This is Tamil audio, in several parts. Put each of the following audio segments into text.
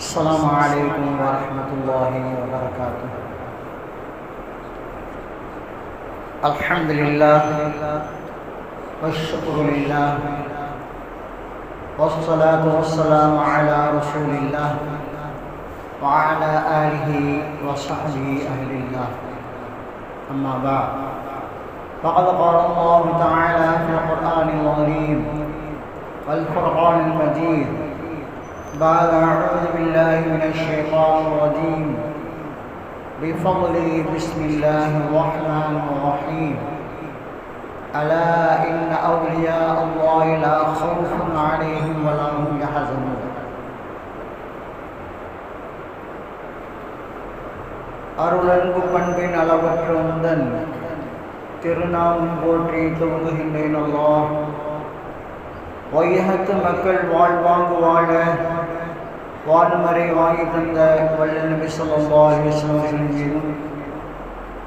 السلام عليكم ورحمة الله وبركاته. الحمد لله والشكر لله والصلاة والسلام على رسول الله وعلى آله وصحبه أهل الله. أما بعد فقد قال الله تعالى في القرآن العظيم والفرقان المجيد بعد أعوذ بالله من الشيطان الرجيم بفضله بسم الله الرحمن الرحيم ألا إن أولياء الله لا خوف عليهم ولا هم يحزنون அருளன்பு பண்பின் அளவற்ற உந்தன் திருநாமம் போற்றி துவங்குகின்றேன் அல்லாஹ் வையகத்து மக்கள் வாழ்வாங்கு வாழ வான்மறை வாங்கி தந்த வல்ல நபி சொல்லா அலிஸ்லாமின்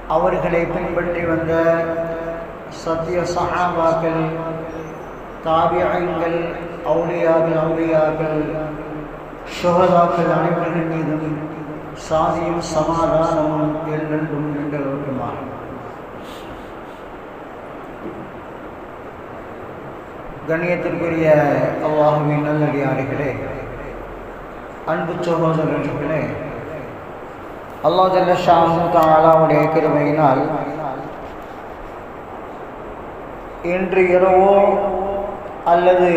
அவர்களை பின்பற்றி வந்த சத்திய சஹாபாக்கள் தாபியங்கள் அவுளியாக்கள் அவுளியாக்கள் சுகதாக்கள் அனைவர்கள் மீதும் சாதியும் சமாதானமும் என்றென்றும் நின்றவர்களுமாக கண்ணியத்திற்குரிய அவ்வாகவே நல்லடியார்களே அன்பு சகோதரர்களே அல்லா ஜல்ல தாலாவுடைய கிருமையினால் இன்று இரவோ அல்லது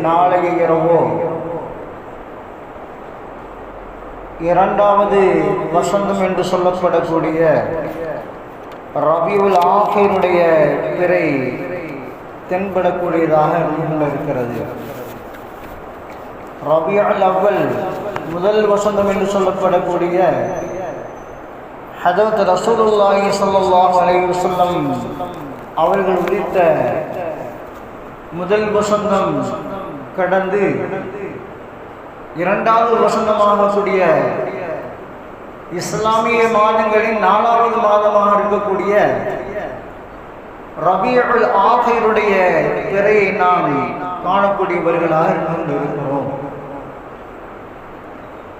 நாளைய இரவோ இரண்டாவது வசந்தம் என்று சொல்லப்படக்கூடிய ரபியுல் ஆஃபினுடைய பிறை தென்படக்கூடியதாக இருந்து இருக்கிறது ரபியுல் அவ்வல் முதல் வசந்தம் என்று சொல்லப்படக்கூடிய ஹதரத் ரசூலுல்லாஹி ஸல்லல்லாஹு அலைஹி வஸல்லம் அவர்கள் உதித்த முதல் வசந்தம் கடந்து இரண்டாவது வசந்தமாகக்கூடிய இஸ்லாமிய மாதங்களின் நாலாவது மாதமாக இருக்கக்கூடிய ரபியுல் ஆஃபிருடைய திரையை நாம் காணக்கூடியவர்களாக இருந்து இருக்கிறோம்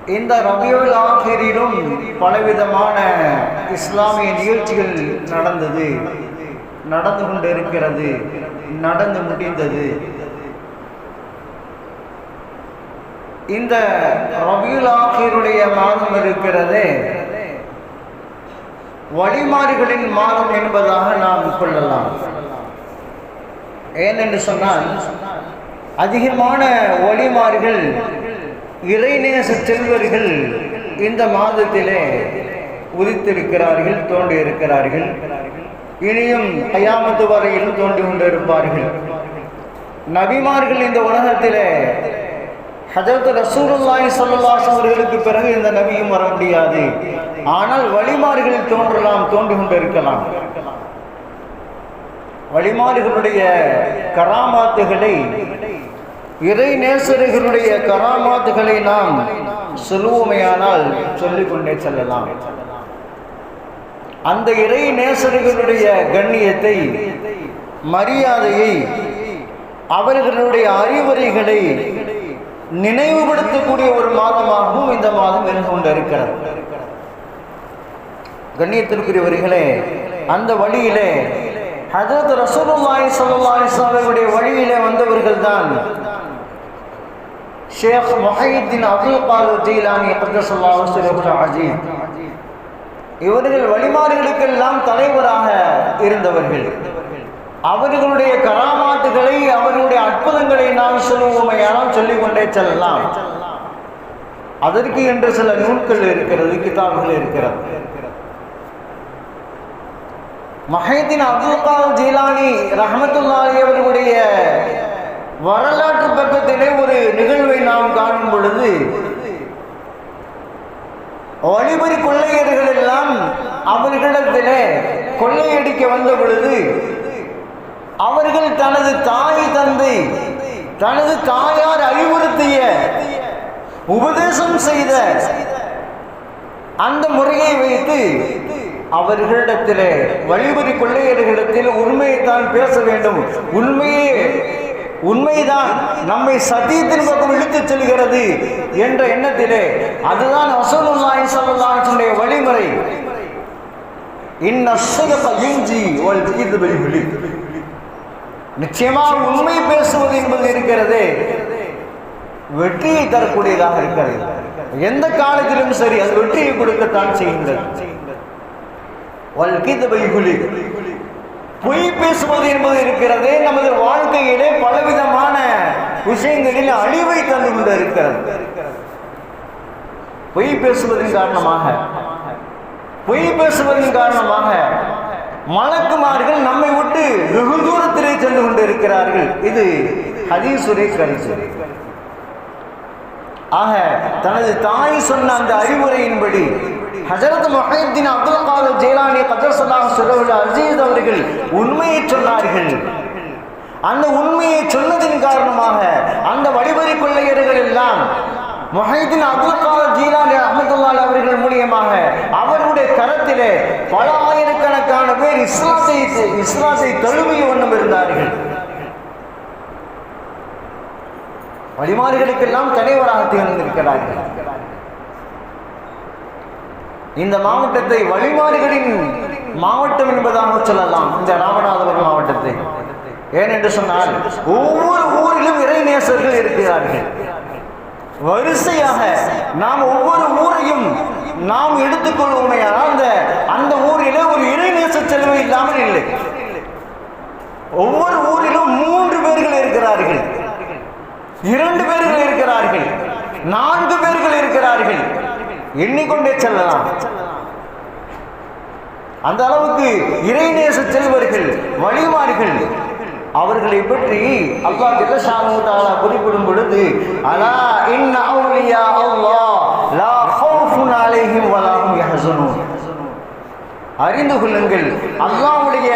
இந்த ரபியுல் ஆகிரிலும் பலவிதமான இஸ்லாமிய நிகழ்ச்சிகள் நடந்தது. நடந்து கொண்டிருக்கிறது. நடந்து முடிந்தது. இந்த ரபியுல் ஆகிருடைய மாதம் இருக்கிறது. வழிமாறுகளின் மாதம் என்பதாக நாம் கொள்ளலாம். ஏனென்று சொன்னால் அதிகமான ஒளிமாறுகள் இறைநேச செல்வர்கள் இந்த மாதத்திலே உதித்திருக்கிறார்கள் தோன்றியிருக்கிறார்கள். இனியும் கயாமத்து வரையிலும் தோண்டி கொண்டிருப்பார்கள். நபிமார்கள் இந்த உலகத்திலே ஹஜரத் ரசூலுல்லாய் ஸல்லல்லாஹு அவர்களுக்கு பிறகு இந்த நபியும் வர முடியாது. ஆனால் வழிமார்களில் தோன்றலாம் தோன்றி கொண்டிருக்கலாம். வழிமாறுகளுடைய கராமாத்துகளை இறை நேசர்களுடைய கராமாத்துகளை நாம் சொல்லுவோமையானால் சொல்லிக்கொண்டே செல்லலாம். அந்த இறை நேசர்களுடைய கண்ணியத்தை மரியாதையை அவர்களுடைய அறிவுரைகளை நினைவுபடுத்தக்கூடிய ஒரு மாதமாகவும் இந்த மாதம் இருந்து கொண்டிருக்கிறது. கண்ணியத்திற்குரியவர்களே அந்த வழியிலே ஹஜரத் ரசூலுல்லாஹி ஸல்லல்லாஹு அலைஹி வழியிலே வந்தவர்கள் தான் ஷேக் முஹையீன் அப்துல் அஜீத் இவர்கள் வழிமாறுகளுக்கெல்லாம் தலைவராக இருந்தவர்கள் அவர்களுடைய கராமாத்துகளை அவர்களுடைய அற்புதங்களை நாம் சொல்லுவோமையானால் சொல்லிக்கொண்டே செல்லலாம் அதற்கு என்று சில நூல்கள் இருக்கிறது கிதாபுகள் இருக்கிறது மஹேதின் அப்துல் கால் ஜீலானி ரஹமத்துல்லாலி அவர்களுடைய வரலாற்று பக்கத்திலே ஒரு நிகழ்வை நாம் காணும் பொழுது வழிபறி கொள்ளையர்கள் எல்லாம் அவர்களிடத்திலே கொள்ளையடிக்க வந்த பொழுது அவர்கள் தனது தாய் தந்தை தனது தாயார் அறிவுறுத்திய உபதேசம் செய்த அந்த முறையை வைத்து அவர்களிடத்திலே வழிபறி கொள்ளையர்களிடத்தில் உண்மையைத்தான் பேச வேண்டும். உண்மையே உண்மைதான். நம்மை சத்தியத்தின் பக்கம் இழுத்துச் செல்கிறது என்ற எண்ணத்திலே அதுதான் வசூலுல்லாஹி சல்லுல்லாஹுடைய வழிமுறை. நிச்சயமாக உண்மை பேசுவது என்பது இருக்கிறது. வெற்றியை தரக்கூடியதாக இருக்கிறது. எந்த காலத்திலும் சரி அது வெற்றியை கொடுக்கத்தான் செய்கின்றது. பொய் பேசுவது என்பது இருக்கிறது. நமது வாழ்க்கையிலே பலவிதமான விஷயங்களில் அழிவை தந்து கொண்டு இருக்கிறது பொய் பேசுவதன் காரணமாக பொய் பேசுவதன் காரணமாக மலக்குமார்கள் நம்மை விட்டு வெகு தூரத்திலே சென்று கொண்டு இருக்கிறார்கள் இது ஹதீசுரை கருத்து ஆக தனது தாய் சொன்ன அந்த அறிவுரையின்படி ஹஜரத் மொஹீத்தீன் அப்துல் காதர் ஜெயலானி கதர் சலாம் சொல்லவுள்ள அஜீத் அவர்கள் உண்மையை சொன்னார்கள். அந்த உண்மையை சொன்னதின் காரணமாக அந்த வழிபறி கொள்ளையர்கள் எல்லாம் மொஹீதீன் அப்துல் காதர் ஜீலானி அஹமதுல்லால் அவர்கள் மூலியமாக அவருடைய கரத்திலே பல ஆயிரக்கணக்கான பேர் இஸ்லாத்தை இஸ்லாத்தை தழுவிய வண்ணம் இருந்தார்கள். வழிமாறுகளுக்கெல்லாம் தலைவராக திகழ்ந்திருக்கிறார்கள். இந்த மாவட்டத்தை வழிமாறுகளின் மாவட்டம் என்பதாக சொல்லலாம். இந்த ராமநாதபுரம் மாவட்டத்தை. ஏனென்று சொன்னால் ஒவ்வொரு ஊரிலும் இறைநேசர்கள் இருக்கிறார்கள். வரிசையாக நாம் ஒவ்வொரு ஊரையும் நாம் எடுத்துக்கொள்வோமே அந்த அந்த ஊரிலே ஒரு இறைநேச செலவு இல்லாமல் இல்லை ஒவ்வொரு ஊரிலும் மூன்று பேர்கள் இருக்கிறார்கள் இரண்டு பேர்கள் இருக்கிறார்கள். நான்கு பேர்கள் இருக்கிறார்கள். எண்ணிக்கொண்டே செல்லலாம். அந்த அளவுக்கு இறைநேச செல்வர்கள் வழிமார்கள் அவர்களை பற்றி அல்லாஹ் ஜல்லஷானு தஆலா குறிப்பிடும் பொழுது அலா இன் அவுலியா அல்லாஹ் லா ஹவுஃபுன் அலைஹிம் வலா ஹும் அறிந்து கொள்ளுங்கள் அல்லாஹ்வுடைய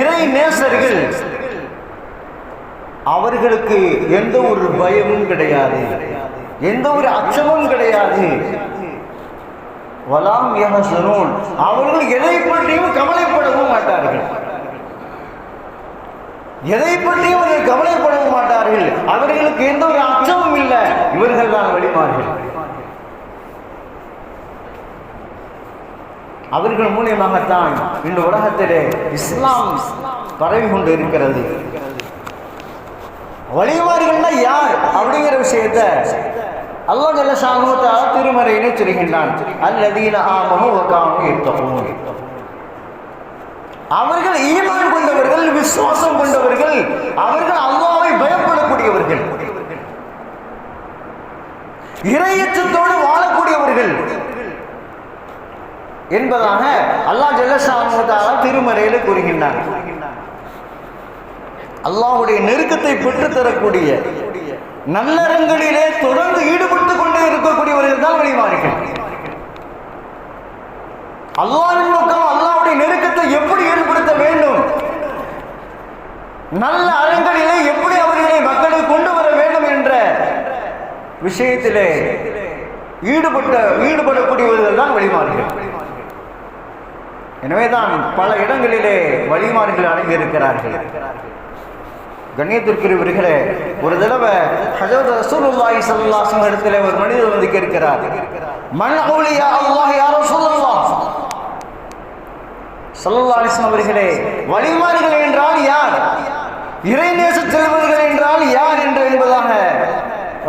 இறை நேசர்கள் அவர்களுக்கு எந்த ஒரு பயமும் கிடையாது. எந்த ஒரு அச்சமும் கிடையாது. வலாம் யஹ்சனூன். அவர்கள் எதை பற்றியும் கவலைப்படவும் மாட்டார்கள். எதை பற்றியும் அவர்கள் கவலைப்படவும் மாட்டார்கள். அவர்களுக்கு எந்த ஒரு அச்சமும் இல்லை. இவர்கள் தான் வழிமார்கள். அவர்கள் மூலியமாகத்தான் இந்த உலகத்திலே இஸ்லாம் பரவி கொண்டு இருக்கிறது வழிமாறிகள்னா யார் அப்படிங்கிற விஷயத்த அல்லாஹ் ஜல்ல ஷானுவத்தால திருமறையினை சொல்கின்றான். அல்லதீன ஆமமும் வகானு யத்தகூன் அவர்கள் ஈமான் கொண்டவர்கள் விசுவாசம் கொண்டவர்கள் அவர்கள் அல்லாவை பயப்படக்கூடியவர்கள். இறையச்சத்தோடு வாழக்கூடியவர்கள் என்பதாக அல்லாஹ் ஜல்லஷானுவத்தால திருமறையில் கூறுகின்றான். அல்லாஹுடைய நெருக்கத்தை பெற்றுத்தரக்கூடிய நல்லறங்களிலே தொடர்ந்து ஈடுபட்டு கொண்டே இருக்கக்கூடியவர்கள் தான் வழிமாறுகள் அல்லாவின் நோக்கம் அல்லாவுடைய நெருக்கத்தை எப்படி ஏற்படுத்த வேண்டும்? நல்ல அறங்களிலே எப்படி அவர்களை மக்களுக்கு கொண்டு வர வேண்டும் என்ற விஷயத்திலே ஈடுபட்ட ஈடுபடக்கூடியவர்கள் தான் வழிமாறுகள் எனவேதான் பல இடங்களிலே வழிமாறுகள் அடங்கி இருக்கிறார்கள் கண்ணியத்திற்குரியவர்களே ஒரு தடவை ஹஜரத் ரசூலுல்லாஹி ஸல்லல்லாஹு அலைஹி இடத்துல ஒரு மனிதர் வந்து கேட்கிறார். மன் அவுலியா அல்லாஹ் யா ரசூலுல்லாஹ்? ஸல்லல்லாஹு அலைஹி அவர்களே வழிமாறுகள் என்றால் யார்? இறைநேச செல்வர்கள் என்றால் யார் என்று என்பதாக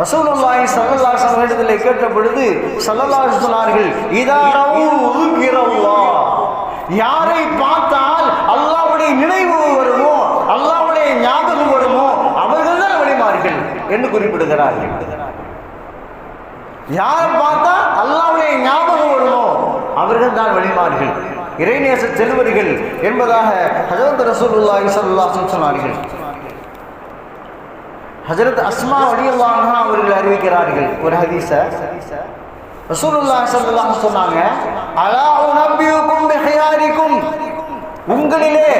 ரசூலுல்லாஹி ஸல்லல்லாஹு அலைஹி வஸல்லம் இடத்துல கேட்ட பொழுது ஸல்லல்லாஹு சொன்னார்கள் இதா ரவு உக்கிரல்லாஹ். யாரை பார்த்தால் அல்லாஹ்வுடைய நினைவு வருமோ அல்லாஹ்வுடைய ஞாபகம் வருமோ அவர்கள் தான் வழிமார்கள் என்று குறிப்பிடுகிறார்கள். யார் பார்த்தா அல்லாவுடைய ஞாபகம் வருமோ? அவர்கள் தான் வழிமார்கள் இறைநேச செல்வர்கள் என்பதாக ஹஜரத் ரசூலுல்லாஹி ஸல்லல்லாஹு சொன்னார்கள். ஹஜரத் அஸ்மா வலியல்லாஹு அவர்கள் அறிவிக்கிறார்கள் ஒரு ஹதீச ரசூலுல்லாஹி ஸல்லல்லாஹு சொன்னாங்க அலா உனபியுக்கும் உங்களிலே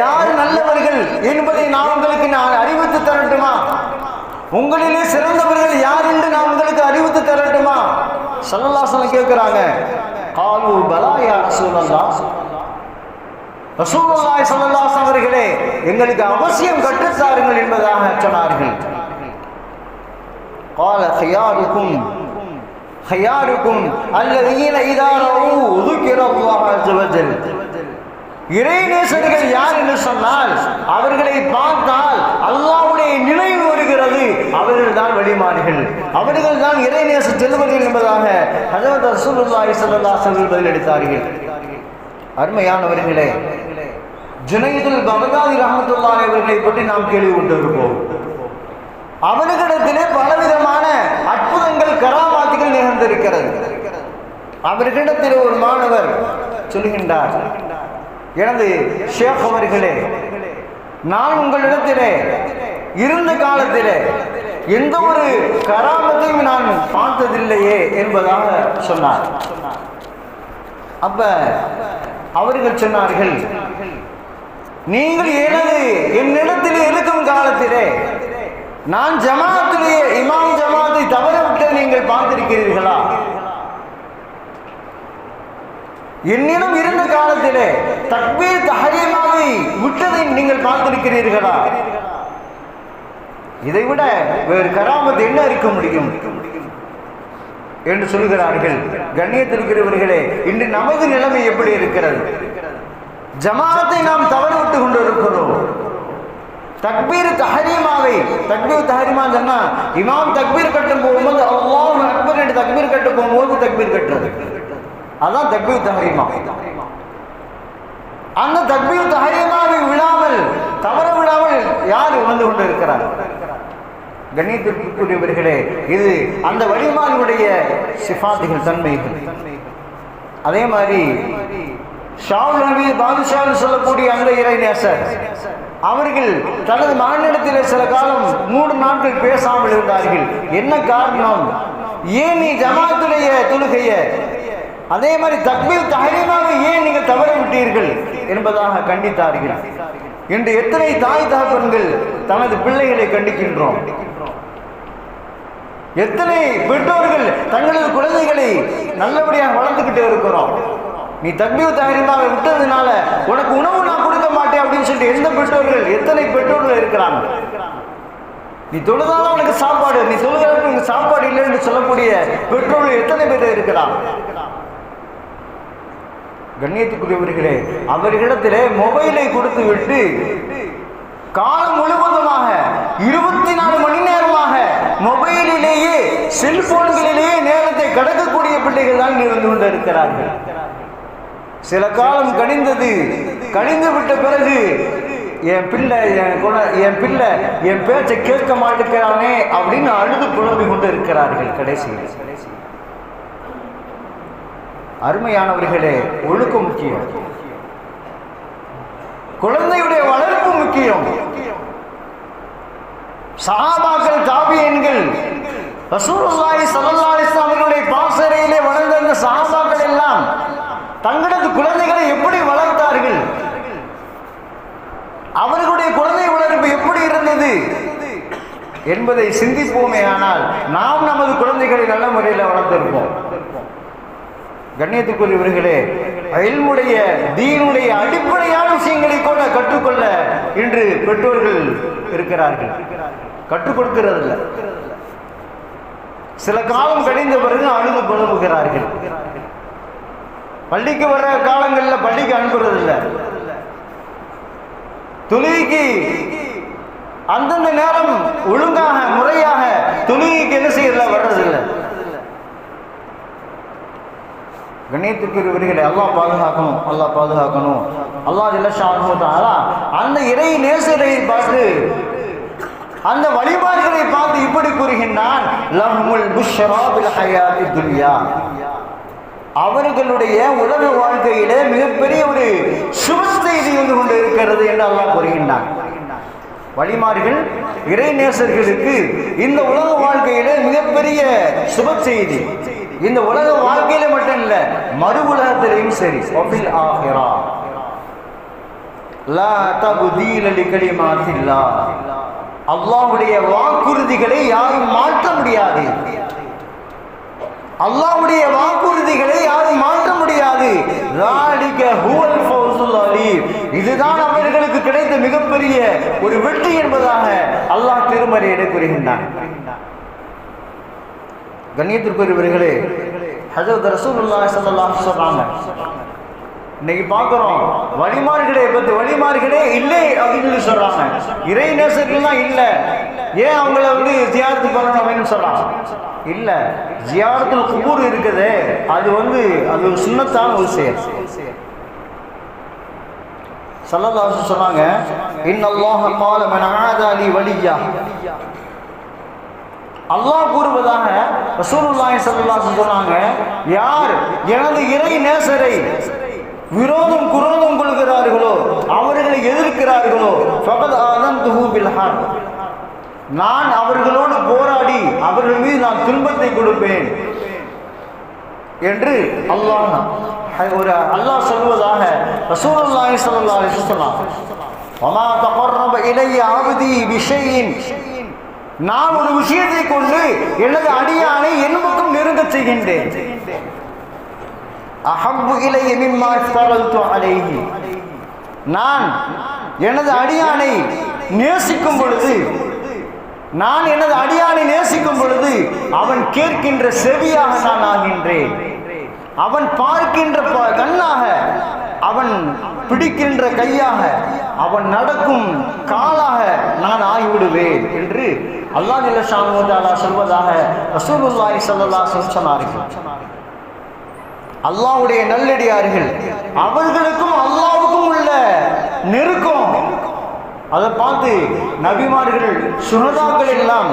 யார் நல்லவர்கள் என்பதை நான் உங்களுக்கு நான் அறிவித்து தரட்டுமா? உங்களிலே சிறந்தவர்கள் யார் என்று நான் உங்களுக்கு அறிவித்து தரட்டுமா ஸல்லல்லாஹு அலைஹி கேட்கிறாங்க காலு பலா யா ரசூலல்லாஹ் ரசூலுல்லாஹி ஸல்லல்லாஹு அலைஹி அவர்களே எங்களுக்கு அவசியம் கற்றுத்தாருங்கள் என்பதாக சொன்னார்கள் قال خياركم خياركم الذين اذا رأوا ذكر الله عز وجل இறைநேசர்கள் யார் என்று சொன்னால் அவர்களை பார்த்தால் அல்லாவுடைய நினைவு வருகிறது. அவர்கள் தான் வழிமாறுகள் அவர்கள் தான் இறைநேச செல்வர்கள் என்பதாக ஹஜரத் ரசூலுல்லாஹி ஸல்லல்லாஹு அலைஹி வஸல்லம் பதிலளித்தார்கள் அருமையானவர்களே ஜுனைதுல் பகதாதி ரஹமத்துல்லாஹி அவர்களை பற்றி நாம் கேள்விப்பட்டிருப்போம். அவர்களிடத்திலே பலவிதமான அற்புதங்கள் கராமாத்திகள் நிகழ்ந்திருக்கிறது. அவர்களிடத்தில் ஒரு மாணவர் சொல்கின்றார் எனது ஷேக் அவர்களே நான் உங்களிடத்திலே இருந்த காலத்திலே எந்த ஒரு கராமத்தையும் நான் பார்த்ததில்லையே என்பதாக சொன்னார். அப்ப அவர்கள் சொன்னார்கள் நீங்கள் எனது என்னிடத்தில் இருக்கும் காலத்திலே நான் ஜமாத்திலேயே இமாம் ஜமாத்தை தவறவிட்ட நீங்கள் பார்த்திருக்கிறீர்களா? என்னிடம் இருந்த காலத்திலே தக்பீர் தஹரியமாவை விட்டதை நீங்கள் பார்த்திருக்கிறீர்களா? இதை விட வேறு கராமத் என்ன இருக்க முடியும்? என்று சொல்கிறார்கள். கண்ணியத்திருக்கிறவர்களே இன்று நமது நிலைமை எப்படி இருக்கிறது? ஜமாத்தை நாம் தவறு விட்டு கொண்டு இருக்கிறோம் தக்பீர் தஹரீமாவை தக்பீர் தஹரீமா சொன்னா இமாம் தக்பீர் கட்டும் போகும்போது அல்லாஹ் அக்பர் என்று தக்பீர் கட்டு போகும்போது தக்பீர் கட்டுறது. அதான் தக்பீர் தஹரீமா. அந்த தக்பீர் தஹரீமாவை விழாமல் தவற விழாமல் யார் உணர்ந்து கொண்டு இருக்கிறார் கண்ணியத்திற்குரியவர்களே இது அந்த வழிமானுடைய சிஃபாத்துகள் தன்மைகள். அதே மாதிரி ஷாவுல் நபி பாதுஷாவில் சொல்லக்கூடிய அந்த இறைநேசர் அவர்கள் தனது மாநிலத்தில் சில காலம் மூன்று நாட்கள் பேசாமல் இருந்தார்கள். என்ன காரணம்? ஏன் நீ ஜமாத்துடைய தொழுகைய அதே மாதிரி தக்பீர் தகரீமாக ஏன் நீங்கள் தவற விட்டீர்கள் என்பதாக கண்டித்தார்கள். இன்று எத்தனை தாய் தகப்பன்கள் தனது பிள்ளைகளை கண்டிக்கின்றோம். எத்தனை பெற்றோர்கள் தங்களது குழந்தைகளை நல்லபடியாக வளர்த்துக்கிட்டு இருக்கிறோம். நீ தக்பீர் தகரீமாக விட்டதுனால உனக்கு உணவு நான் கொடுக்க மாட்டேன் அப்படின்னு சொல்லிட்டு எந்த பெற்றோர்கள் எத்தனை பெற்றோர்கள் இருக்கிறாங்க? நீ தொழுதாலும் உனக்கு சாப்பாடு நீ தொழுகிறதுக்கு உனக்கு சாப்பாடு இல்லை என்று சொல்லக்கூடிய பெற்றோர்கள் எத்தனை பேர் இருக்கிறான் கண்ணியத்துக்குரியவர்களே அவர்களிடத்திலே மொபைலை கொடுத்து விட்டு காலம் முழுவதுமாக இருபத்தி நாலு மணி நேரமாக மொபைலிலேயே செல்போன்களிலேயே நேரத்தை கடக்கக்கூடிய பிள்ளைகள் தான் இருந்து கொண்டு இருக்கிறார்கள் சில காலம் கழிந்தது கணிந்து விட்ட பிறகு என் பிள்ளை என் குண என் பிள்ளை என் பேச்சை கேட்க மாட்டேங்கிறானே அப்படின்னு அழுது புலம்பிக் கொண்டு இருக்கிறார்கள் கடைசியில். அருமையானவர்களே ஒழுக்கம் முக்கியம். குழந்தையுடைய வளர்ப்பு முக்கியம். சகாபாக்கள் தாபியன்கள் ரசூலுல்லாஹி ஸல்லல்லாஹு அலைஹி வஸல்லம் பாசறையிலே வளர்ந்த அந்த சஹாபாக்கள் எல்லாம் தங்களது குழந்தைகளை எப்படி வளர்த்தார்கள்? அவர்களுடைய குழந்தை வளர்ப்பு எப்படி இருந்தது? என்பதை சிந்திப்போமே ஆனால் நாம் நமது குழந்தைகளை நல்ல முறையில் வளர்த்திருப்போம். கண்ணியத்துக்குரியவர்களே அயல்முடைய தீனுடைய அடிப்படையான விஷயங்களை கூட கற்றுக்கொள்ள இன்று பெற்றோர்கள் இருக்கிறார்கள். கற்றுக் கொடுக்கிறதில்ல. சில காலம் கடிந்த பிறகு அழுது புலம்புகிறார்கள் பள்ளிக்கு வர்ற காலங்களில் பள்ளிக்கு அனுப்புறதில்லை. துணிக்கு அந்தந்த நேரம் ஒழுங்காக முறையாக தொழுகைக்கு என்ன செய்யறதில்ல வர்றதில்லை. கண்ணியத்திற்குரியவர்களை அல்லாஹ் பாதுகாக்கணும் அல்லாஹ் பாதுகாக்கணும். அல்லாஹ் ஜில்லஷாலா அந்த இறை நேசரை பார்த்து அந்த வழிபாடுகளை பார்த்து இப்படி கூறுகின்றான் அவர்களுடைய உலக வாழ்க்கையிலே மிகப்பெரிய ஒரு சுப செய்தி வந்து கொண்டு இருக்கிறது என்று அல்லாஹ் கூறுகின்றான். வழிமார்கள் இறை நேசர்களுக்கு இந்த உலக வாழ்க்கையிலே மிகப்பெரிய சுப செய்தி. இந்த உலக வாழ்க்கையில மட்டும் இல்ல மறு உலகத்திலையும் சரி. ஆகிறா அல்லாவுடைய வாக்குறுதிகளை யாரும் மாற்ற முடியாது. அல்லாவுடைய வாக்குறுதிகளை யாரும் மாற்ற முடியாது. இதுதான் அவர்களுக்கு கிடைத்த மிகப்பெரிய ஒரு வெற்றி என்பதாக அல்லாஹ் திருமறையிட கூறுகின்றான். கண்ணியத்திற்குரியவர்களே ஹஜரத் ரசூலுல்லாஹி ஸல்லல்லாஹு சொல்றாங்க இன்னைக்கு பார்க்குறோம் வழிமார்களே பத்து வழிமார்களே இல்லை அப்படின்னு சொல்லி சொல்றாங்க. இறை நேசர்கள்லாம் இல்லை. ஏன் அவங்கள வந்து ஜியாரத்து பண்ணணும் அப்படின்னு சொல்றாங்க? இல்லை ஜியாரத்தில் குபூர் இருக்குது. அது வந்து அது ஒரு சுண்ணத்தான ஒரு செயல். சல்லல்லாஹு சொன்னாங்க இன்னல்லாஹ கால மன் ஆதாலி வலியா. அல்லாஹ் கூறுவதாக ரசூலுல்லாஹி ஸல்லல்லாஹு சொன்னாங்க யார் எனது இறை நேசரை விரோதம் குரோதம் கொள்கிறார்களோ அவர்களை எதிர்க்கிறார்களோ ஃபகத் ஆதன்துஹு பில் நான் அவர்களோடு போராடி அவர்கள் மீது நான் துன்பத்தை கொடுப்பேன் என்று அல்லாஹ் ஒரு அல்லாஹ் சொல்வதாக ரசூலுல்லாஹி ஸல்லல்லாஹு அலைஹி வஸல்லம் வமா தகர்ரப இலைய அப்தி பிஷைஇன் நான் ஒரு விஷயத்தை கொண்டு எனது அடியானை என் பக்கம் நெருங்கச் செய்கின்றேன். அஹப்பு இலைய மிம்மா நான் எனது அடியானை நேசிக்கும் பொழுது நான் எனது அடியானை நேசிக்கும் பொழுது அவன் கேட்கின்ற செவியாக நான் ஆகின்றேன். அவன் பார்க்கின்ற ப- கண்ணாக அவன் பிடிக்கின்ற கையாக அவன் நடக்கும் காலாக நான் ஆகிவிடுவேன் என்று அல்லாஹ் ஜல்ல சொல்வதாக ரசூலுல்லாஹி ஸல்லல்லாஹு சொன்னார்கள். அல்லாஹ்வுடைய நல்லடியார்கள் அவர்களுக்கும் அல்லாவுக்கும் உள்ள நெருக்கம். அதை பார்த்து நபிமார்கள் சுனதாக்கள் எல்லாம்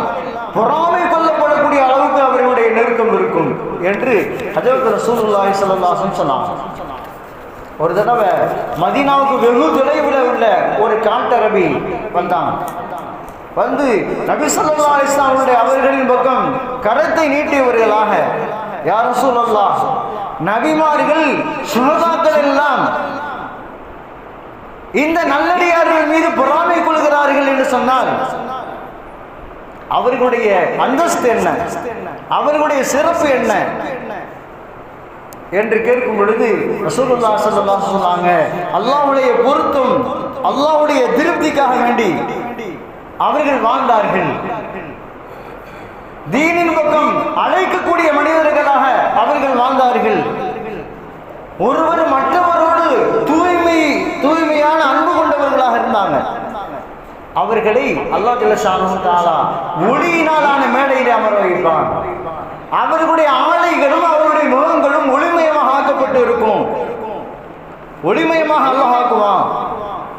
பொறாமை கொள்ளப்படக்கூடிய அளவுக்கு அவர்களுடைய நெருக்கம் இருக்கும் என்று ஹஜரத் ரசூலுல்லாஹி ஸல்லல்லாஹு அலைஹி சொன்னாங்க ஒரு தடவை மதீனாவுக்கு வெகு தொலைவில் உள்ள ஒரு காட்டரபி வந்தான். வந்து நபி ஸல்லல்லாஹு அலைஹி அவர்களின் பக்கம் கரத்தை நீட்டியவர்களாக. யார் ரசூலல்லாஹ் நபிமார்கள் சுனதாக்கள் எல்லாம் இந்த நல்லடியார்கள் மீது பொறாமை கொள்கிறார்கள் என்று சொன்னால் அவர்களுடைய அந்தஸ்து என்ன? அவர்களுடைய சிறப்பு என்ன? என்று கேட்கும் பொழுது ரசூலுல்லா சொல்லா சொன்னாங்க அல்லாவுடைய பொருத்தம் அல்லாவுடைய திருப்திக்காக வேண்டி அவர்கள் வாழ்ந்தார்கள். தீனின் பக்கம் அழைக்கக்கூடிய மனிதர்களாக அவர்கள் வாழ்ந்தார்கள். ஒருவர் மற்றவரோடு தூய்மை தூய்மையான அன்பு கொண்டவர்களாக இருந்தாங்க. அவர்களை அல்லாஹ் தாலா ஒளியினாலான மேடையில் அமர வைப்பான். அவர்களுடைய ஆலைகளும் அவருடைய முகங்களும் ஒளிமயமாக ஆக்கப்பட்டு இருக்கும். ஒளிமயமாக அல்லாஹ் ஆக்குவான்.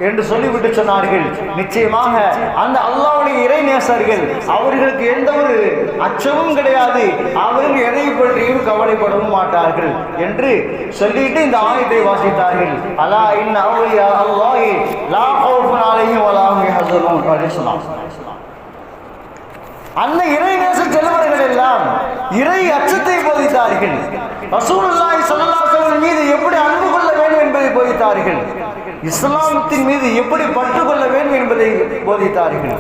என்று சொல்லிவிட்டு சொன்னார்கள். நிச்சயமாக அந்த அல்லாவுடைய இறை நேசர்கள் அவர்களுக்கு எந்த ஒரு அச்சமும் கிடையாது. அவர்கள் எதை பற்றியும் கவலைப்படவும் மாட்டார்கள் என்று சொல்லிட்டு இந்த ஆயத்தை வாசித்தார்கள். அலா இன் அவுலியா அல்லாஹி லா ஹவுஃபுன் அலைஹிம் வலா ஹும் யஹ்சனூன் அப்படின்னு சொன்னாங்க. அந்த இறை நேச செல்வர்கள் எல்லாம் இறை அச்சத்தை போதித்தார்கள். ரசூலுல்லாஹி ஸல்லல்லாஹு அலைஹி மீது எப்படி அன்பு கொள்ள வேண்டும் என்பதை போதித்தார்கள். இஸ்லாமத்தின் மீது எப்படி பற்று கொள்ள வேண்டும் என்பதை போதித்தார்கள்.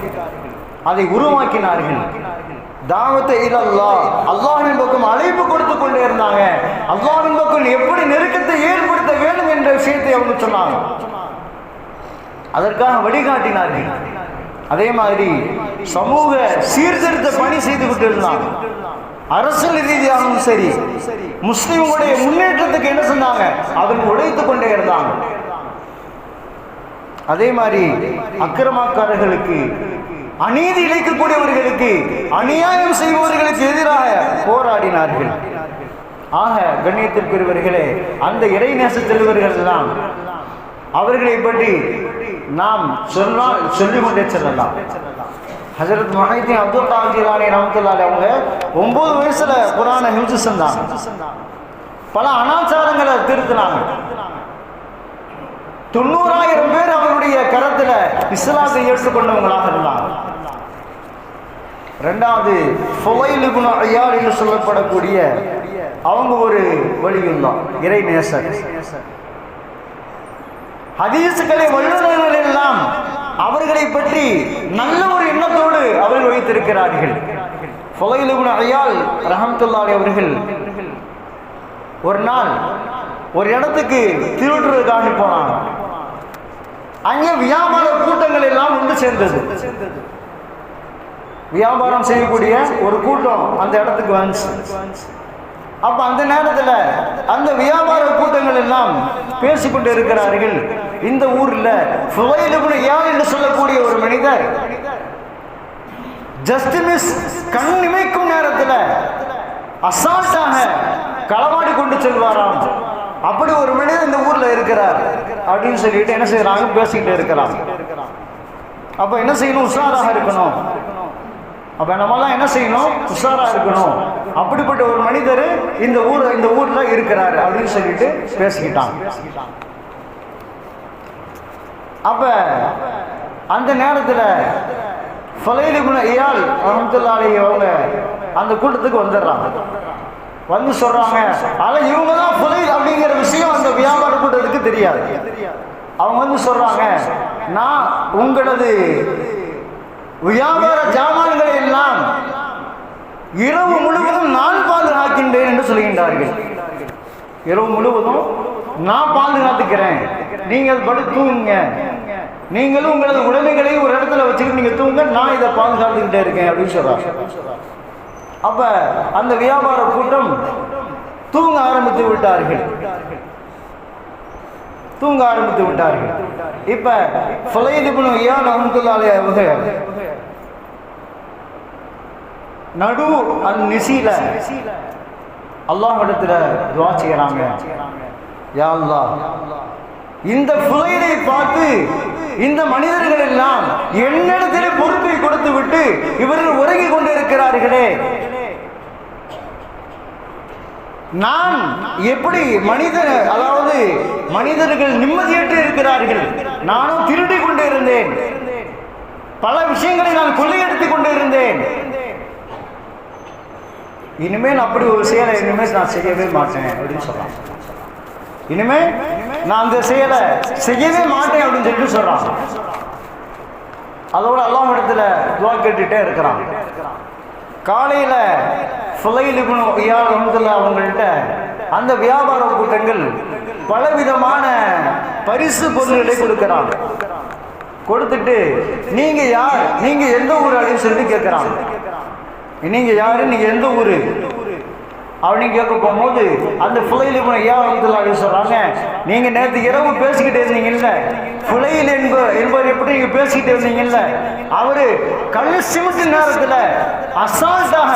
அதை உருவாக்கினார்கள். தாவத்தை இல்லல்லா அல்லாஹ்வின் பக்கம் அழைப்பு கொடுத்து கொண்டே இருந்தாங்க. அல்லாஹ்வின் பக்கம் எப்படி நெருக்கத்தை ஏற்படுத்த வேண்டும் என்ற விஷயத்தை அவங்க சொன்னாங்க. அதற்காக வழிகாட்டினார்கள். அதே மாதிரி சமூக சீர்திருத்த பணி செய்து கொண்டிருந்தாங்க அரசியல் ரீதியாகவும் சரி முஸ்லிம்களுடைய முன்னேற்றத்துக்கு என்ன சொன்னாங்க? அதன் உழைத்து கொண்டே இருந்தாங்க. அதே மாதிரி அக்கிரமக்காரர்களுக்கு அநீதி இழைக்கக்கூடியவர்களுக்கு அநியாயம் செய்பவர்களுக்கு எதிராக போராடினார்கள். ஆக கண்ணியத்திற்குரியவர்களே அந்த இறைநேச செல்வர்கள் தான் அவர்களை பற்றி நாம் சொன்னால் சொல்லிக் கொண்டே செல்லலாம். ஹசரத் மஹிதீன் அப்துல் காஜிலானி ரஹமத்துல்லாஹி அவங்க ஒன்பது வயசுல குரானை ஹிம்சு செஞ்சாங்க. பல அனாச்சாரங்களை திருத்தினாங்க. தொண்ணூறாயிரம் பேர் அவருடைய கரத்துல இஸ்லாத்தை ஏற்றுக்கொண்டவங்களாக இருந்தாங்க. ரெண்டாவது ஃபுவைல் ஐயார் என்று சொல்லப்படக்கூடிய அவங்க ஒரு வழியும் தான் இறை நேசர். ஹதீசுகளை வல்லுநர்கள் எல்லாம் அவர்களை பற்றி நல்ல ஒரு எண்ணத்தோடு அவர்கள் வைத்திருக்கிறார்கள். ஃபுவைல் இப்னு ஐயால் அவர்கள் ஒரு நாள் ஒரு இடத்துக்கு திருடுறதுக்காக போனான் அங்கே வியாபார கூட்டங்கள் எல்லாம் ஒன்று சேர்ந்தது. வியாபாரம் செய்யக்கூடிய ஒரு கூட்டம் அந்த இடத்துக்கு வந்துச்சு. அப்ப அந்த நேரத்தில் அந்த வியாபார கூட்டங்கள் எல்லாம் பேசிக்கொண்டு இருக்கிறார்கள். இந்த ஊர்ல யார் என்று சொல்லக்கூடிய ஒரு மனிதர் ஜஸ்ட் மிஸ் கண் இமைக்கும் நேரத்தில் அசால்ட்டாக களவாடி கொண்டு செல்வாராம். அப்படி ஒரு மனிதர் இந்த ஊர்ல இருக்கிறார் அப்படின்னு சொல்லிட்டு என்ன செய்யறாங்க? பேசிக்கிட்டு இருக்கிறாங்க அப்ப என்ன செய்யணும்? உஷாராக இருக்கணும். அப்ப நம்மலாம் என்ன செய்யணும்? உஷாரா இருக்கணும். அப்படிப்பட்ட ஒரு மனிதர் இந்த ஊர் இந்த ஊர்ல இருக்கிறாரு அப்படின்னு சொல்லிட்டு பேசிக்கிட்டாங்க. அப்ப அந்த நேரத்தில் ஃபலைலிபுன இயால் ரஹமத்துல்லாஹி அவங்க அந்த கூட்டத்துக்கு வந்துடுறாங்க. வந்து சொல்றாங்க ஆனா இவங்க தான் ஃபுலைல் அப்படிங்கிற விஷயம் அந்த வியாபார கூட்டத்துக்கு தெரியாது. அவங்க வந்து சொல்றாங்க நான் உங்களது வியாபார ஜாமான்களை எல்லாம் இரவு முழுவதும் நான் பாதுகாக்கின்றேன் என்று சொல்கின்றார்கள். இரவு முழுவதும் நான் பாதுகாத்துக்கிறேன். நீங்கள் படு தூங்குங்க. நீங்களும் உங்களது உடமைகளை ஒரு இடத்துல வச்சுக்கிட்டு நீங்க தூங்க நான் இதை பாதுகாத்துக்கிட்டே இருக்கேன் அப்படின்னு சொல்றாங்க. அப்ப அந்த வியாபார கூட்டம் தூங்க ஆரம்பித்து விட்டார்கள். தூங்க ஆரம்பித்து விட்டார்கள். இப்ப ஃபலைதிபுன் ஏன் அஹமதுல்லாலே அவங்க நடு அந் நிசில அல்லாஹ் இடத்துல துவா செய்யறாங்க. யா இந்த புலையினை பார்த்து இந்த மனிதர்கள் எல்லாம் என்னிடத்திலே பொறுப்பை கொடுத்து விட்டு இவர்கள் உறங்கிக் கொண்டிருக்கிறார்களே. நான் எப்படி மனிதர் அதாவது மனிதர்கள் நிம்மதியற்று இருக்கிறார்கள்? நானும் திருடி கொண்டு இருந்தேன் பல விஷயங்களை நான் கொள்ளையடித்துக் கொண்டு இருந்தேன் இனிமேல் அப்படி ஒரு செயலை இனிமேல் நான் செய்யவே மாட்டேன் அப்படின்னு சொல்றான். இனிமே நான் அந்த செயலை செய்யவே மாட்டேன் அப்படின்னு சொல்லிட்டு சொல்றான். அதோட எல்லாம் இடத்துல துவா கேட்டுட்டே இருக்கிறான். காலையில ஃபுலைலிபுன் இயால் ரஹமத்துல்லா அவங்கள்ட்ட அந்த வியாபார கூட்டங்கள் பலவிதமான பரிசு பொருள்களை கொடுக்கிறாங்க கொடுத்துட்டு நீங்க யார்? நீங்க எந்த ஊர்? அப்படின்னு சொல்லிட்டு கேட்கிறாங்க நீங்க யாரு? நீங்க எந்த ஊரு? அப்படின்னு கேட்க போகும்போது அந்த புலையில் இப்போ ஐயா அப்படின்னு சொல்றாங்க நீங்க நேற்று இரவு பேசிக்கிட்டே இருந்தீங்கல்ல? புலையில் என்ப என்பவர் எப்படி நீங்க பேசிக்கிட்டே இருந்தீங்கல்ல? அவரு கல் சிமிட்டு நேரத்துல அசால்ட்டாக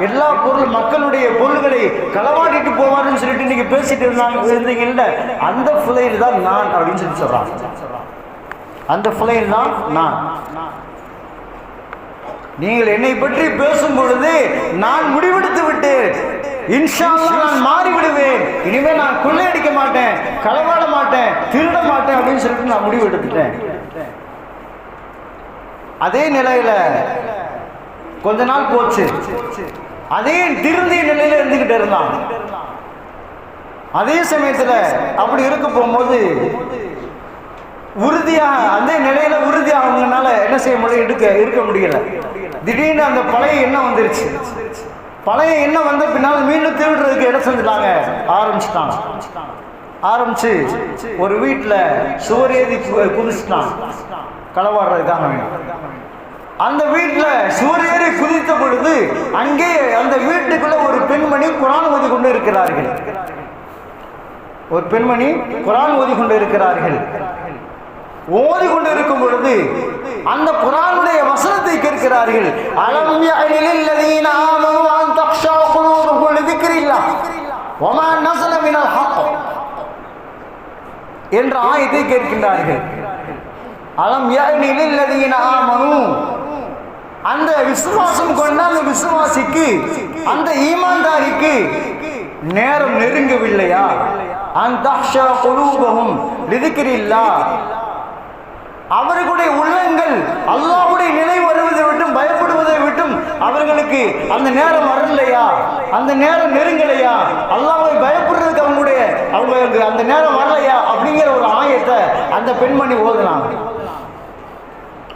எல்லா பொருள் மக்களுடைய பொருள்களை களவாடிட்டு போவாருன்னு சொல்லிட்டு நீங்க பேசிட்டு இருந்தாங்க இருந்தீங்கல்ல? அந்த புலையில் தான் நான் அப்படின்னு சொல்லி சொல்றாங்க. அந்த புலையில் தான் நான். நீங்கள் என்னை பற்றி பேசும் பொழுது நான் முடிவெடுத்து விட்டேன். இன்ஷா நான் மாறி விடுவேன் இனிமே நான் கொள்ளையடிக்க மாட்டேன் களவாட மாட்டேன் திருட மாட்டேன் அப்படின்னு சொல்லிட்டு நான் முடிவு எடுத்துட்டேன் அதே நிலையில கொஞ்ச நாள் போச்சு. அதே திருந்திய நிலையில இருந்துகிட்டு இருந்தான். அதே சமயத்துல அப்படி இருக்க போகும்போது உறுதியாக அதே நிலையில உறுதியாக அவங்கனால என்ன செய்ய முடியும் எடுக்க இருக்க முடியல. திடீர்னு அந்த பழைய எண்ணம் வந்துருச்சு. பழைய எண்ணம் வந்த பின்னால் மீண்டும் திருடுறதுக்கு இடம் செஞ்சுட்டாங்க? ஆரம்பிச்சுட்டாங்க. ஆரம்பிச்சு ஒரு வீட்டில் சுவர் ஏதி குதிச்சுட்டான். களவாடுறதுக்காக. அந்த வீட்டில் சூரியரை குதித்த பொழுது அங்கே அந்த வீட்டுக்குள்ள ஒரு பெண்மணி குரான் ஓதி கொண்டு இருக்கிறார்கள். ஒரு பெண்மணி குரான் ஓதி கொண்டு இருக்கிறார்கள். ஓதி கொண்டு இருக்கும் பொழுது அந்த குரானுடைய வசனத்தை கேட்கிறார்கள். அலம் யஅனில் ஆமனு அன் தக்ஷா குலூபுஹும் லிذிக்ரில்லாஹ் வமா நஸல மினல் ஹக் என்ற ஆயத்தை கேட்கின்றார்கள். அலம் யஅனில் லதீன ஆமனு அந்த விசுவாசம் கொண்ட அந்த விசுவாசிக்கு அந்த ஈமான்தாரிக்கு நேரம் நெருங்கவில்லையா? அந்த குலூபகும் லிதிக்கிறில்லா அவர்களுடைய உள்ளங்கள் அல்லாவுடைய நிலை வருவதை விட்டும் பயப்படுவதை விட்டும் அவர்களுக்கு அந்த நேரம் வரலையா? அந்த நேரம் நெருங்கலையா? அல்லாவை பயப்படுறதுக்கு அவங்களுடைய அவங்களுக்கு அந்த நேரம் வரலையா? அப்படிங்கிற ஒரு ஆயத்தை அந்த பெண்மணி ஓதுனாங்க.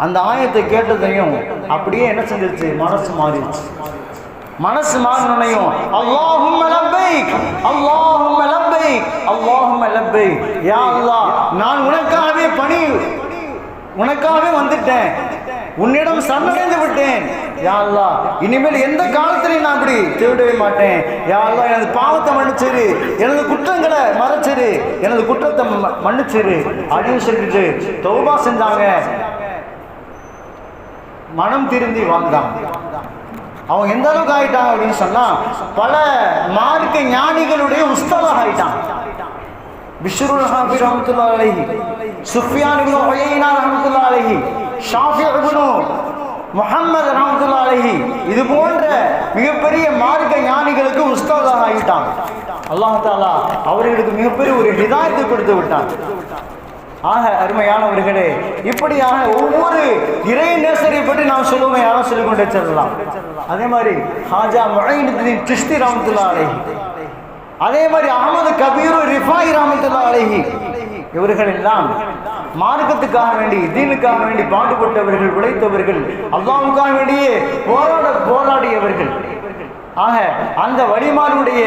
அந்த ஆயத்தை கேட்டதையும் அப்படியே என்ன செஞ்சிருச்சு? மனசு மாறிடுச்சு. மனசு மாறினையும் அல்லாஹும் லப்பைக் அல்லாஹும் லப்பைக் அல்லாஹும் லப்பைக். யா அல்லாஹ் நான் உனக்காகவே பணி உனக்காகவே வந்துட்டேன். உன்னிடம் சரணடைந்து விட்டேன். யா இனிமேல் எந்த காலத்திலையும் நான் அப்படி திருடவே மாட்டேன். யாழ்லா எனது பாவத்தை மன்னிச்சிரு. எனது குற்றங்களை மறைச்சிரு. எனது குற்றத்தை ம- மன்னிச்சிரு. அப்படின்னு சொல்லிட்டு தௌபா செஞ்சாங்க. மனம் திருந்தி வாழ்ந்தான். அவன் எந்த அளவுக்கு ஆயிட்டான் அப்படின்னு சொன்னா பல மார்க்க ஞானிகளுடைய உஸ்ததாக ஆயிட்டான் பிஷ்ருல் ஹாபி ரஹமத்துல்லா அலைஹி சுஃபியான் இப்னு உயைனா ரஹமத்துல்லா ஷாஃபி இப்னு முஹம்மது ரஹமத்துல்லா அலைஹி இது போன்ற மிகப்பெரிய மார்க்க ஞானிகளுக்கு உஸ்தவாக ஆகிட்டான் அல்லாஹ் தாலா அவர்களுக்கு மிகப்பெரிய ஒரு ஹிதாயத்தை கொடுத்து விட்டான். ஆக அருமையானவர்களே இப்படியான ஒவ்வொரு இறை நேசரை பற்றி நாம் சொல்லுவோமே யாரும் சொல்லிக் கொண்டே செல்லலாம். அதே மாதிரி ஹாஜா மொழினுத்தின் கிறிஸ்தி ராமத்துல்லா அழகி அதே மாதிரி அகமது கபீரு ரிஃபாய் ராமத்துல்லா அழகி இவர்கள் எல்லாம் மார்க்கத்துக்காக வேண்டி தீனுக்காக வேண்டி பாடுபட்டவர்கள் உழைத்தவர்கள் அல்லாவுக்காக வேண்டியே போராட போராடியவர்கள். ஆக அந்த வழிமாருடைய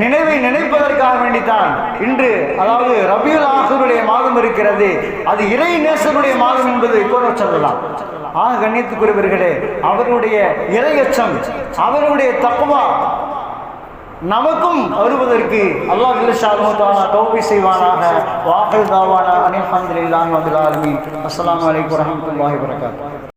நினைவை நினைப்பதற்காக வேண்டித்தான். இன்று அதாவது ரபியுல் ஆசருடைய மாதம் இருக்கிறது. அது இறை நேசருடைய மாதம் என்பது கூற சொல்லலாம். ஆக கண்ணியத்துக்குரியவர்களே அவருடைய இறையச்சம் அவருடைய தப்புவா நமக்கும் வருவதற்கு அல்லாஹ் ஜில்லஷானு தாலா தௌபி செய்வானாக. வாக்கல் தாவானா அனில் ஹம்துலில்லாஹி வபில் ஆலமீன். அஸ்ஸலாமு அலைக்கும் வரஹ்மத்துல்லாஹி